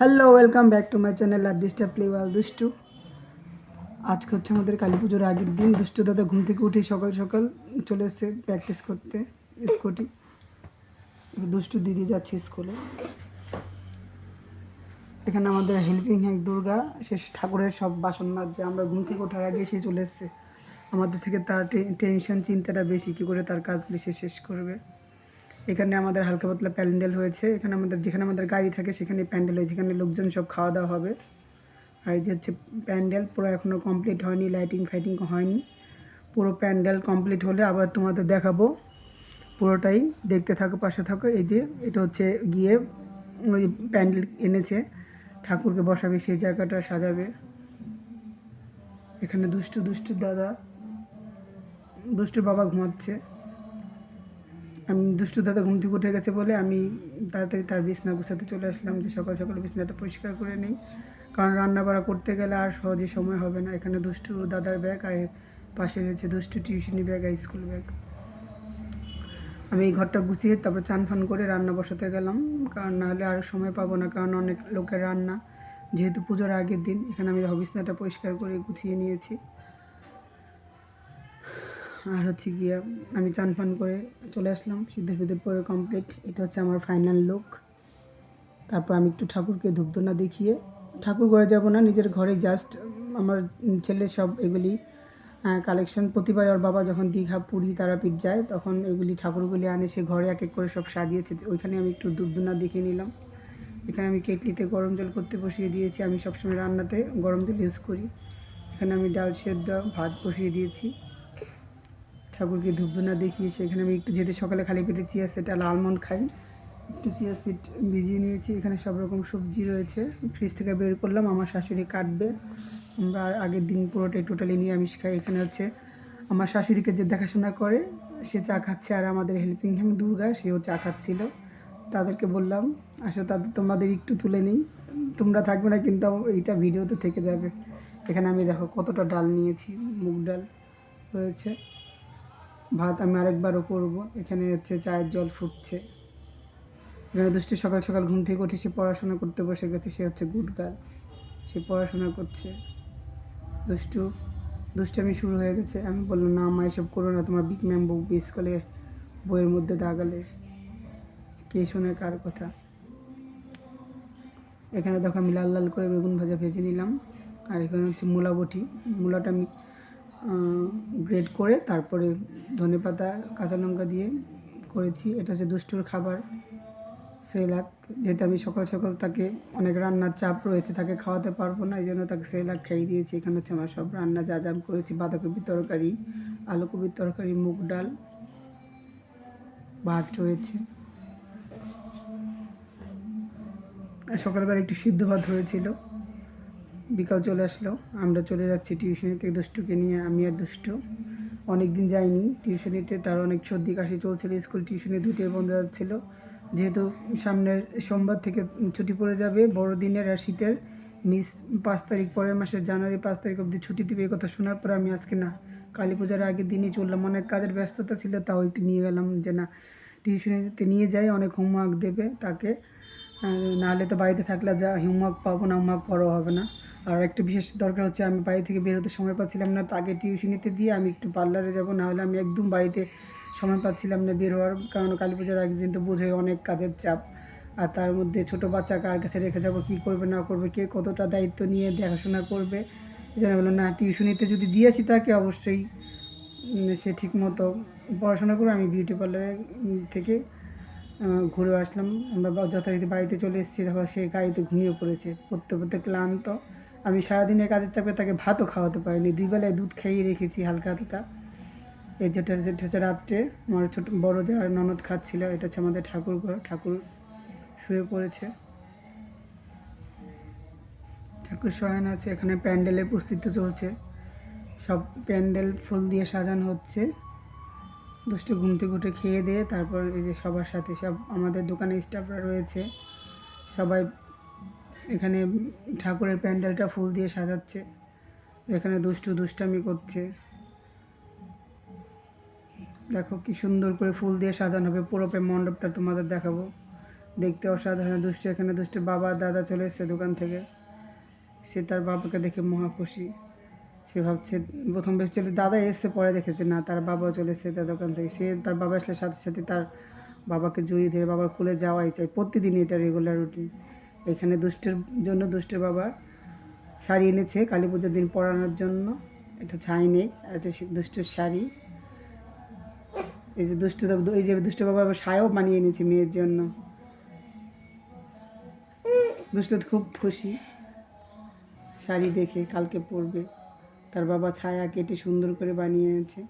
Hello welcome back to my channel আর দিসটা প্লেওয়াল দুষ্টু আজকে হচ্ছে আমাদের কালী পুজোর আগের দিন। দুষ্টু দাদা ঘুম থেকে উঠে সকাল সকাল চলে এসছে প্র্যাকটিস করতে, স্কুটি। দুষ্টু দিদি যাচ্ছে স্কুলে। এখানে আমাদের হেল্পিং হ্যান্ড দুর্গা শেষ ঠাকুরের সব বাসন মাজছে। আমরা ঘুম থেকে ওঠার আগে সে চলে এসছে। আমাদের থেকে তার টেনশন চিন্তাটা বেশি, কী করে তার কাজগুলি সে শেষ করবে। এখানে আমাদের হালকা পাতলা প্যান্ডেল হয়েছে। এখানে আমাদের, যেখানে আমাদের গাড়ি থাকে সেখানে প্যান্ডেল হয়েছে এখানে লোকজন সব খাওয়া দাওয়া হবে। আর যে হচ্ছে প্যান্ডেল পুরো এখনও কমপ্লিট হয়নি, লাইটিং ফাইটিং হয়নি। পুরো প্যান্ডেল কমপ্লিট হলে আবার তোমাদের দেখাবো। পুরোটাই দেখতে থাকো, পাশে থাকো। এই যে এটা হচ্ছে গিয়ে ওই প্যান্ডেল এনেছে। ঠাকুরকে বসাবে, সেই জায়গাটা সাজাবে। এখানে দুষ্টু দুষ্টু দাদা, দুষ্টু বাবা ঘুমাচ্ছে। আমি দুষ্টু দাদা ঘুম থেকে উঠে গেছে বলে আমি তাড়াতাড়ি তার বিছনা গুছাতে চলে আসলাম যে সকাল সকাল বিছনাটা পরিষ্কার করে নিই। কারণ রান্না বাড়া করতে গেলে আর সহজে সময় হবে না। এখানে দুষ্টু দাদার ব্যাগ আর পাশে রয়েছে দুষ্টু টিউশনি ব্যাগ আর স্কুল ব্যাগ। আমি এই ঘরটা গুছিয়ে তারপর চান ফান করে রান্না বসাতে গেলাম। কারণ নাহলে আর সময় পাবো না, কারণ অনেক লোকের রান্না। যেহেতু পুজোর আগের দিন, এখানে আমি বিছনাটা পরিষ্কার করে গুছিয়ে নিয়েছি। আর হচ্ছে গিয়ে আমি চান ফান করে চলে আসলাম সিদ্ধ ফিদ্ধ পরে কমপ্লিট এটা হচ্ছে আমার ফাইনাল লুক তারপর আমি একটু ঠাকুরকে ধূপধনা দেখিয়ে, ঠাকুর ঘরে যাব না, নিজের ঘরে জাস্ট আমার ছেলে সব এগুলি কালেকশন প্রতিবার ওর বাবা যখন দীঘা, পুরী, তারাপীঠ যায়, তখন এগুলি ঠাকুরগুলি আনে, সে ঘরে এক এক করে সব সাজিয়েছে। ওইখানে আমি একটু ধূপধনা দেখে নিলাম। এখানে আমি কেটলিতে গরম জল করতে বসিয়ে দিয়েছি। আমি সবসময় রান্নাতে গরম জল ইউজ করি। এখানে আমি ডাল সেদ্ধ, ভাত বসিয়ে দিয়েছি। ঠাকুরকে ধূপধুনা দেখিয়ে সেখানে আমি একটু যেতে সকালে খালি পেটে চিয়া সেট আর আলমন্ড খাই। একটু চিয়া সিট ভিজিয়ে নিয়েছি, এখানে সব রকম সবজি রয়েছে। ফ্রিজ থেকে বের করলাম, আমার শাশুড়ি কাটবে। আমরা আগের দিন পুরোটাই টোটালি নিরামিষ খাই। এখানে হচ্ছে আমার শাশুড়িকে যে দেখাশোনা করে, সে চা খাচ্ছে আর আমাদের হেল্পিং হ্যান্ড দুর্গা, সেও চা খাচ্ছিল। তাদেরকে বললাম আসলে তাদের তোমাদের একটু তুলে নিই। তোমরা থাকবে না, কিন্তু এইটা ভিডিওতে থেকে যাবে। এখানে আমি দেখো কতটা ডাল নিয়েছি, মুগ ডাল রয়েছে। ভাত আমি আরেকবারও করব। এখানে হচ্ছে চায়ের জল ফুটছে। এখানে দুষ্টি সকাল সকাল ঘুম থেকে উঠে সে পড়াশোনা করতে বসে গেছে, সে হচ্ছে গুড গার্ল। সে পড়াশোনা করছে। দুষ্টু দুষ্টামি শুরু হয়ে গেছে। আমি বললাম, না মা, এসব করো না, তোমার বিগ ম্যাম বউ স্কুলে বইয়ের মধ্যে দাগালে কে শোনে কার কথা? এখানে দেখো আমি লাল লাল করে বেগুন ভাজা ভেজে নিলাম। আর এখানে হচ্ছে মূলা বটি। মূলাটা আমি গ্রেড করে তারপরে ধনে পাতা, কাঁচা লঙ্কা দিয়ে করেছি। এটা হচ্ছে দুষ্টুর খাবার। সেলাক, যেহেতু আমি সকাল সকাল তাকে অনেক রান্নার চাপ রয়েছে, তাকে খাওয়াতে পারব না, এই জন্য তাকে সেলাক খাইয়ে দিয়েছি। এখানে হচ্ছে আমার সব রান্না যা যা করেছি, বাঁধাকপির তরকারি, আলুকপির তরকারি, মুগ ডাল, ভাত রয়েছে। সকালবেলা একটু সিদ্ধ ভাত হয়েছিল। বিকাল চলে আসলো। আমরা চলে যাচ্ছি টিউশনিতে, দুষ্টুকে নিয়ে। আমি আর দুষ্টু। অনেক দিন যাইনি টিউশনিতে। তার অনেক সর্দি কাশি চলছিল, স্কুল টিউশনি দুটোই বন্ধ যাচ্ছিল। যেহেতু সামনের সোমবার থেকে ছুটি পড়ে যাবে, বড়দিনের আর শীতের, মিস পাঁচ তারিখ পরের মাসের জানুয়ারি পাঁচ তারিখ অবধি ছুটি দেবে এই কথা শোনার পর আমি আজকে না, কালী পূজার আগের দিনই চললাম। অনেক কাজের ব্যস্ততা ছিল, তাও একটু নিয়ে গেলাম যে না, টিউশনিতে নিয়ে যাই। অনেক হোমওয়ার্ক দেবে তাকে। নাহলে তো বাড়িতে থাকলে যা হোমওয়ার্ক পাবো না, হোমওয়ার্ক করাও হবে না। আর একটা বিশেষ দরকার হচ্ছে আমি বাড়ি থেকে বেরোতে সময় পাচ্ছিলাম না তাকে টিউশনিতে দিয়ে আমি একটু পার্লারে যাব, নাহলে আমি একদম বাড়িতে সময় পাচ্ছিলাম না বের হওয়ার, কারণ কালী পুজোর আগের দিন তো বোঝোই অনেক কাজের চাপ। আর তার মধ্যে ছোটো বাচ্চা কার কাছে রেখে যাব, কী করবে, না করবে, কে কতটা দায়িত্ব নিয়ে দেখাশোনা করবে? এই জন্য বললাম, না টিউশনিতে যদি দিয়ে আসি তাকে অবশ্যই সে ঠিক মতো পড়াশোনা করে আমি বিউটি পার্লারে থেকে ঘুরে আসলাম। আমরা যথারীতি বাড়িতে চলে এসেছি তারপর সে গাড়িতে ঘুমিয়ে পড়েছে, পড়তে পড়তে ক্লান্ত। আমি সারাদিনের কাজের চাপে তাকে ভাতও খাওয়াতে পারিনি। দুই বেলায় দুধ খাইয়ে রেখেছি হালকা হালকা এই যেটা যেটা হচ্ছে রাত্রে আমার ছোটো বড়ো যার ননদ খাচ্ছিল, এটা হচ্ছে আমাদের ঠাকুর ঘর। ঠাকুর শুয়ে পড়েছে। ঠাকুর শয়ন আছে, এখানে প্যান্ডেলের প্রস্তুতি চলছে। সব প্যান্ডেল ফুল দিয়ে সাজানো হচ্ছে। দুষ্টু ঘুম থেকে খেয়ে দিয়ে তারপর এই যে সবার সাথে সব আমাদের দোকানে স্টাফরা রয়েছে। সবাই এখানে ঠাকুরের প্যান্ডেলটা ফুল দিয়ে সাজাচ্ছে। এখানে দুষ্টু দুষ্টামি করছে। দেখো কি সুন্দর করে ফুল দিয়ে সাজানো হবে। পুরো মণ্ডপটা তোমাদের দেখাবো। দেখতে অসাধারণ। দুষ্টু এখানে দুষ্টুর বাবা, দাদা চলে এসেছে দোকান থেকে। সে তার বাবাকে দেখে মহা খুশি। সে ভাবছে, প্রথম ভেবেছিল দাদা এসছে, পরে দেখেছে। না, তার বাবাও চলে এসেছে তার দোকান থেকে। সে তার বাবা আসলে সাথে সাথে তার বাবাকে জড়িয়ে ধরে বাবার কোলে যাওয়াই চাই। প্রতিদিনই এটা রেগুলার রুটিন এখানে দুষ্টের জন্য দুষ্টের বাবা শাড়ি এনেছে, কালী পুজোর দিন পরানোর জন্য। এটা ছাই নেই এটা দুষ্টুর শাড়ি। এই যে দুষ্ট এই যে দুষ্ট বাবা আবার বানিয়ে এনেছে মেয়ের জন্য। দুষ্ট খুব খুশি। শাড়ি দেখে কালকে পরবে। তার বাবা ছায়া কেটে সুন্দর করে বানিয়ে এনেছে।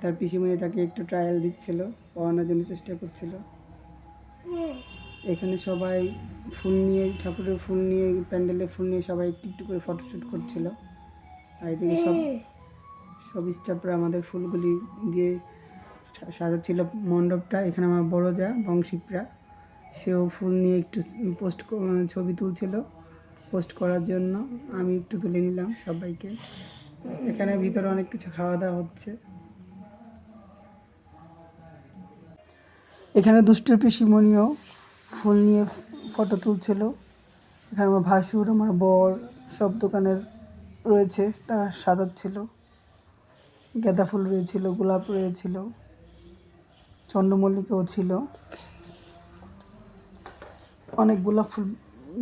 তার পিসিমণি তাকে একটু ট্রায়াল দিচ্ছিল, পড়ানোর জন্য চেষ্টা করছিল। এখানে সবাই ফুল নিয়ে ঠাকুরের ফুল নিয়ে প্যান্ডেলের ফুল নিয়ে সবাই একটু একটু করে ফটোশ্যুট করছিল। আর এদিকে সব সব স্টাফরা আমাদের ফুলগুলি দিয়ে সাজাচ্ছিল মণ্ডপটা। এখানে আমার বড় যা বংশীপরা সেও ফুল নিয়ে একটু পোস্ট ছবি তুলছিল। পোস্ট করার জন্য আমি একটু তুলে নিলাম সবাইকে। এখানে ভিতরে অনেক কিছু খাওয়া দাওয়া হচ্ছে। এখানে দুষ্টুর পিসিমণিও ফুল নিয়ে ফটো তুলছিল। এখানে আমার ভাসুর, আমার বর সব দোকানের রয়েছে, তারা সাজাচ্ছিল। গাঁদা ফুল রয়েছিল, গোলাপ রয়েছিল, চন্দ্রমল্লিকাও ছিল। অনেক গোলাপ ফুল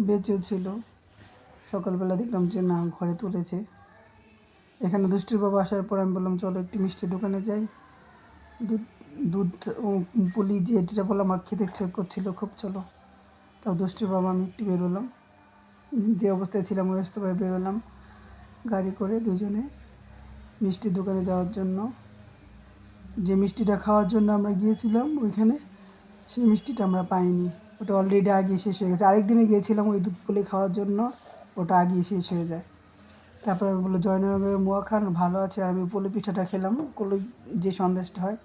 বেঁচেও ছিল। সকালবেলা দেখলাম যে না, ঘরে তুলেছে। এখানে দুষ্টুর বাবা আসার পর আমি বললাম, চলো একটু মিষ্টির দোকানে যাই। দুধ দুধ পুলি যে এটা বললাম আমার খেতে ইচ্ছে করছিল, খুব চলো। তাও দুষ্টুর বাবা, আমি একটু বেরোলাম যে অবস্থায় ছিলাম ওই অবস্থায় বেরোলাম গাড়ি করে দুজনে মিষ্টির দোকানে যাওয়ার জন্য। যে মিষ্টিটা খাওয়ার জন্য আমরা গিয়েছিলাম ওইখানে, সেই মিষ্টিটা আমরা পাইনি। ওটা অলরেডি আগে শেষ হয়ে গেছে। আরেকদিনে গিয়েছিলাম ওই দুধ পুলি খাওয়ার জন্য, ওটা আগেই শেষ হয়ে যায়। তারপরে বলল জয়নগরের মোয়া খান ভালো আছে। আর আমি পুলি পিঠাটা খেলাম কলই যে সন্দেশটা হয়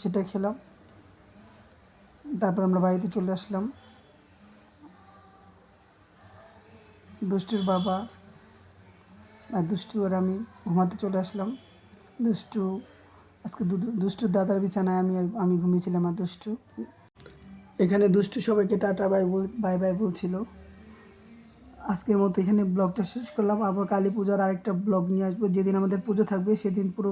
সেটা খেলাম। তারপর আমরা বাড়িতে চলে আসলাম। দুষ্টুর বাবা আর দুষ্টু আর আমি ঘুমাতে চলে আসলাম। দুষ্টু, আজকে দুষ্টুর দাদার বিছানায় আমি আমি ঘুমিয়েছিলাম আর দুষ্টু। এখানে দুষ্টু সবাইকে টাটা বাই বাই বাই বলছিল। আজকের মতো এখানে ব্লগটা শেষ করলাম। আবার কালী পূজার আরেকটা ব্লগ নিয়ে আসব। যেদিন আমাদের পুজো থাকবে, সেদিন পুরো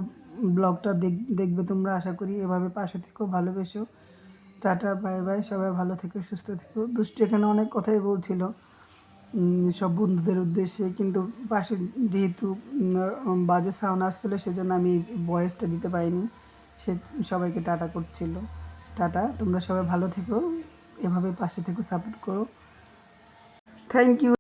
ব্লগটা দেখ, দেখবে তোমরা, আশা করি এভাবে পাশে থেকো, ভালোবেসো। টাটা, বাই বাই, সবাই ভালো থেকো, সুস্থ থেকো। দুষ্টু এখানে অনেক কথাই বলছিল সব বন্ধুদের উদ্দেশ্যে, কিন্তু পাশে যেহেতু বাজে সাউন্ড আসছিল, সেজন্য আমি ভয়েসটা দিতে পারিনি। সে সবাইকে টাটা করছিল। টাটা, তোমরা সবাই ভালো থেকো, এভাবে পাশে থেকো সাপোর্ট করো। Thank you